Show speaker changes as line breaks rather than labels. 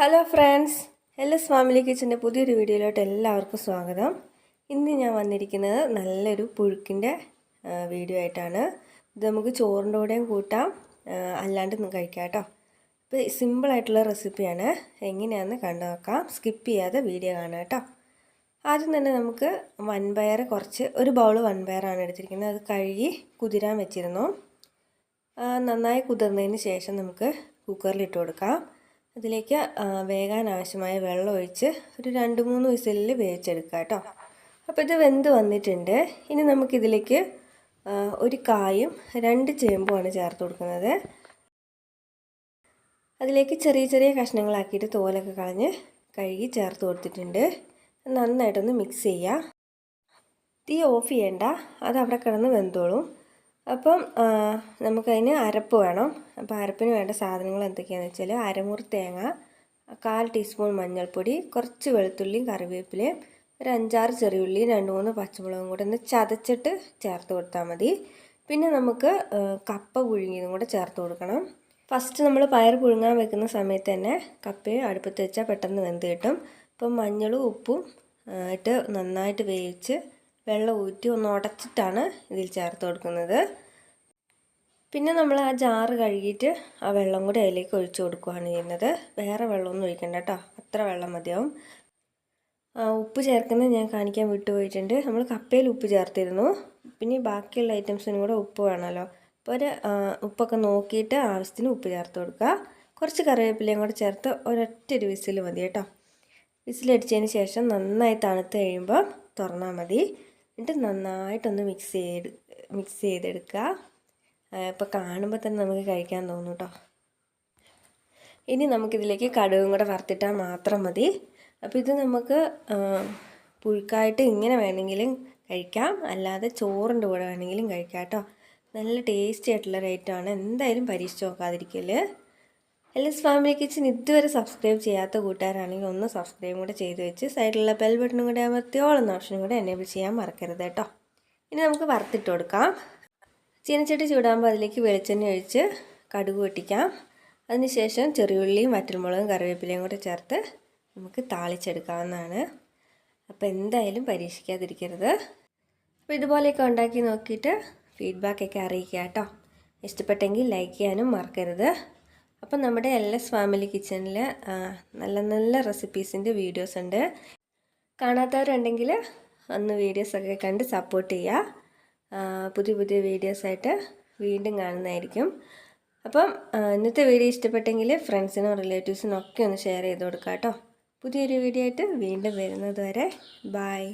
Hello friends എല്ലാ family കിച്ചന്റെ പുതിയൊരു വീഡിയോയിലോട്ട് എല്ലാവർക്കും സ്വാഗതം. ഇന്ന് ഞാൻ വന്നിരിക്കുന്നത് നല്ലൊരു പുഴുക്കിന്റെ വീഡിയോ ആയിട്ടാണ്. ഇത് നമുക്ക് ചോറിന്റെ കൂടെയും കൂട്ടാം. അല്ലാണ്ട് കഴിക്കാം കേട്ടോ. ഇപ്പോൾ സിമ്പിളായിട്ടുള്ള റെസിപ്പിയാണ് എങ്ങനെയാണെന്ന് കണ്ടു നോക്കാം. സ്കിപ്പ് ചെയ്യാതെ വീഡിയോ കാണാം കേട്ടോ. ആദ്യം തന്നെ നമുക്ക് വൻപയർ കുറച്ച് ഒരു ബൗൾ വൻപയറാണ് എടുത്തിരിക്കുന്നത്. അത് കഴുകി കുതിരാൻ വെച്ചിരുന്നു. നന്നായി കുതിർന്നതിന് ശേഷം നമുക്ക് കുക്കറിലിട്ട് കൊടുക്കാം. അതിലേക്ക് വേകാൻ ആവശ്യമായ വെള്ളം ഒഴിച്ച് ഒരു രണ്ട് മൂന്ന് വിസിലിൽ വേവിച്ചെടുക്കുക കേട്ടോ. അപ്പോൾ ഇത് വെന്ത് വന്നിട്ടുണ്ട്. ഇനി നമുക്കിതിലേക്ക് ഒരു കായും രണ്ട് ചേമ്പുമാണ് ചേർത്ത് കൊടുക്കുന്നത്. അതിലേക്ക് ചെറിയ ചെറിയ കഷ്ണങ്ങളാക്കിയിട്ട് തോലൊക്കെ കളഞ്ഞ് കഴുകി ചേർത്ത് കൊടുത്തിട്ടുണ്ട്. നന്നായിട്ടൊന്ന് മിക്സ് ചെയ്യുക. തീ ഓഫ് ചെയ്യണ്ട. അത് അവിടെ കിടന്ന് വെന്തോളും. അപ്പം നമുക്കതിന് അരപ്പ് വേണം. അപ്പോൾ അരപ്പിന് വേണ്ട സാധനങ്ങൾ എന്തൊക്കെയാണെന്ന് വെച്ചാൽ അരമുറി തേങ്ങ കാൽ ടീസ്പൂൺ മഞ്ഞൾപ്പൊടി കുറച്ച് വെളുത്തുള്ളിയും കറിവേപ്പിലയും ഒരു അഞ്ചാറ് ചെറിയുള്ളിയും രണ്ട് മൂന്ന് പച്ചമുളകും കൂടെ ഒന്ന് ചതച്ചിട്ട് ചേർത്ത് കൊടുത്താൽ മതി. പിന്നെ നമുക്ക് കപ്പ പുഴുങ്ങിയതും കൂടെ ചേർത്ത് കൊടുക്കണം. ഫസ്റ്റ് നമ്മൾ പയർ പുഴുങ്ങാൻ വെക്കുന്ന സമയത്ത് തന്നെ കപ്പയും അടുപ്പത്ത് വെച്ചാൽ പെട്ടെന്ന് വെന്ത് കിട്ടും. അപ്പം മഞ്ഞളും ഉപ്പും ഇട്ട് നന്നായിട്ട് വേവിച്ച് വെള്ളം ഊറ്റി ഒന്ന് ഉടച്ചിട്ടാണ് ഇതിൽ ചേർത്ത് കൊടുക്കുന്നത്. പിന്നെ നമ്മൾ ആ ജാറ് കഴുകിയിട്ട് ആ വെള്ളം കൂടി അതിലേക്ക് ഒഴിച്ചു കൊടുക്കുകയാണ് ചെയ്യുന്നത്. വേറെ വെള്ളമൊന്നും ഒഴിക്കണ്ട കേട്ടോ. അത്ര വെള്ളം മതിയാവും. ഉപ്പ് ചേർക്കുന്നത് ഞാൻ കാണിക്കാൻ വിട്ടുപോയിട്ടുണ്ട്. നമ്മൾ കപ്പയിൽ ഉപ്പ് ചേർത്തിരുന്നു. പിന്നെ ബാക്കിയുള്ള ഐറ്റംസിനും കൂടെ ഉപ്പ് വേണമല്ലോ. അപ്പോൾ ഒരു ഉപ്പൊക്കെ നോക്കിയിട്ട് ആവശ്യത്തിന് ഉപ്പ് ചേർത്ത് കൊടുക്കുക. കുറച്ച് കറിവേപ്പിലയും കൂടെ ചേർത്ത് ഒരൊറ്റ ഒരു വിസിൽ മതി കേട്ടോ. വിസിലടിച്ചതിന് ശേഷം നന്നായി തണുത്ത് കഴിയുമ്പോൾ തുറന്നാൽ മതി. എന്നിട്ട് നന്നായിട്ടൊന്ന് മിക്സ് ചെയ്ത് മിക്സ് ചെയ്തെടുക്കുക ഇപ്പോൾ കാണുമ്പോൾ തന്നെ നമുക്ക് കഴിക്കാൻ തോന്നും കേട്ടോ ഇനി നമുക്കിതിലേക്ക് കടുകും കൂടെ വറുത്തിട്ടാൽ മാത്രം മതി. അപ്പോൾ ഇത് നമുക്ക് പുഴുക്കായിട്ട് ഇങ്ങനെ വേണമെങ്കിലും കഴിക്കാം. അല്ലാതെ ചോറിന്റെ കൂടെ വേണമെങ്കിലും കഴിക്കാം കേട്ടോ നല്ല ടേസ്റ്റി ആയിട്ടുള്ള ഐറ്റമാണ് എന്തായാലും പരീക്ഷിച്ച് നോക്കാതിരിക്കൽ. എൽഎസ് ഫാമിലി കിച്ചൻ ഇതുവരെ സബ്സ്ക്രൈബ് ചെയ്യാത്ത കൂട്ടുകാരാണെങ്കിൽ ഒന്ന് സബ്സ്ക്രൈബ് കൂടെ ചെയ്ത് വെച്ച് സൈഡിലുള്ള ബെൽ ബട്ടണും കൂടെ അമർത്തിയോളുന്ന ഓപ്ഷനും കൂടെ എനേബിൾ ചെയ്യാൻ മറക്കരുത് കേട്ടോ. ഇനി നമുക്ക് വറുത്തിട്ട് കൊടുക്കാം. ചീനച്ചട്ടി ചൂടാകുമ്പോൾ അതിലേക്ക് വെളിച്ചെണ്ണ ഒഴിച്ച് കടുക് പൊട്ടിക്കാം. അതിനുശേഷം ചെറിയുള്ളിയും വറ്റൽമുളകും കറിവേപ്പിലയും കൂടെ ചേർത്ത് നമുക്ക് താളിച്ചെടുക്കാവുന്നതാണ്. അപ്പോൾ എന്തായാലും പരീക്ഷിക്കാതിരിക്കരുത്. അപ്പോൾ ഇതുപോലെയൊക്കെ ഉണ്ടാക്കി നോക്കിയിട്ട് ഫീഡ്ബാക്കൊക്കെ അറിയിക്കുക കേട്ടോ. ഇഷ്ടപ്പെട്ടെങ്കിൽ ലൈക്ക് ചെയ്യാനും മറക്കരുത്. അപ്പം നമ്മുടെ എൽ എസ് ഫാമിലി കിച്ചണിൽ നല്ല നല്ല റെസിപ്പീസിന്റെ വീഡിയോസ് ഉണ്ട്. കാണാത്തവരുണ്ടെങ്കിൽ ഒന്ന് വീഡിയോസൊക്കെ കണ്ട് സപ്പോർട്ട് ചെയ്യുക പുതിയ പുതിയ വീഡിയോസായിട്ട് വീണ്ടും കാണുന്നതായിരിക്കും. അപ്പം ഇന്നത്തെ വീഡിയോ ഇഷ്ടപ്പെട്ടെങ്കിൽ ഫ്രണ്ട്സിനും റിലേറ്റീവ്സിനും ഒക്കെ ഒന്ന് ഷെയർ ചെയ്ത് കൊടുക്കാം കേട്ടോ പുതിയൊരു വീഡിയോ ആയിട്ട് വീണ്ടും വരുന്നത് വരെ ബായ്